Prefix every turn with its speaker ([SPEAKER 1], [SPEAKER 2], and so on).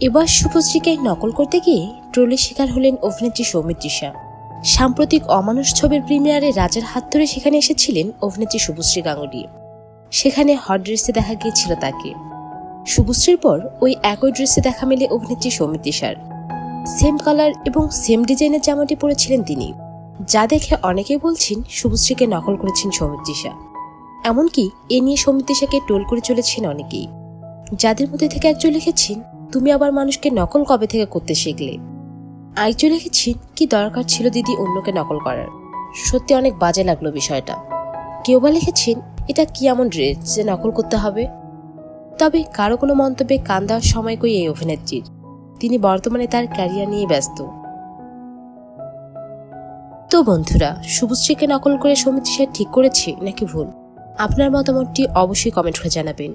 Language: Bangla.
[SPEAKER 1] এবার শুভশ্রীকে নকল করতে গিয়ে ট্রোলের শিকার হলেন অভিনেত্রী সৌমিত্রিষা সাম্প্রতিক অমানুষ ছবির প্রিমিয়ারে রাজার হাত ধরে সেখানে এসেছিলেন অভিনেত্রী শুভশ্রী গাঙ্গুলি। সেখানে হট ড্রেসে দেখা গিয়েছিল তাকে। শুভশ্রীর পর ওই একই ড্রেসে দেখা মেলে অভিনেত্রী সৌমিত্রিষার সেম কালার এবং সেম ডিজাইনের জামাটি পরেছিলেন তিনি। যা দেখে অনেকেই বলছেন শুভশ্রীকে নকল করেছেন সৌমিত্রিষা এমনকি এ নিয়ে সৌমিত্রিষাকে টোল করে চলেছেন অনেকেই। যাদের মধ্যে থেকে একজন লিখেছেন তুমি আবার মানুষকে নকল কবে থেকে করতে শিখলে? আরেকজন লিখেছেন, কি দরকার ছিল দিদি অন্যকে নকল করার? সত্যি অনেক বাজে লাগল বিষয়টা। কেউ বা লিখেছেন, এটা কি এমন ড্রেস যে নকল করতে হবে? তবে কারও কোনো মন্তব্যে কান দেওয়ার সময় কই এই অভিনেত্রীর? তিনি বর্তমানে তার ক্যারিয়ার নিয়ে ব্যস্ত। তো বন্ধুরা শুভশ্রীকে নকল করে সমিতি সে ঠিক করেছে নাকি ভুল? আপনার মতামতটি অবশ্যই কমেন্ট করে জানাবেন।